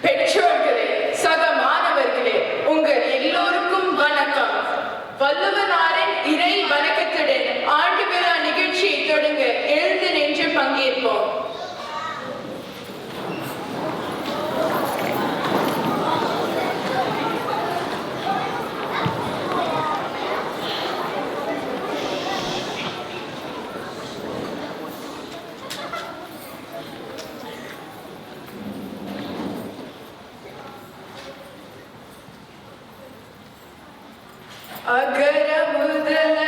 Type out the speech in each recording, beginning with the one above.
பெற்றோர்களே சக மாணவர்களே உங்கள் எல்லோருக்கும் வணக்கம். Valluvar A good amudala.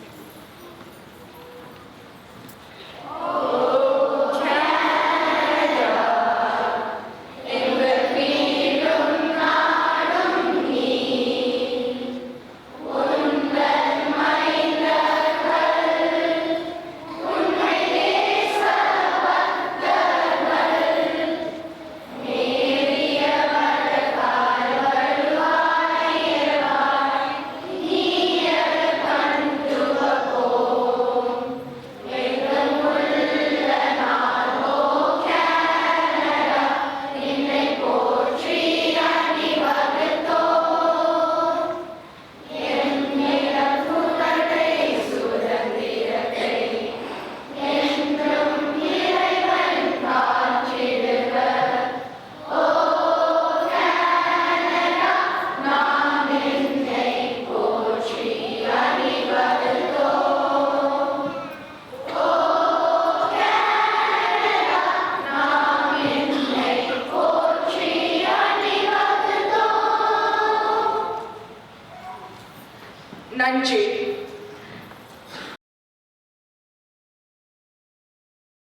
நஞ்சு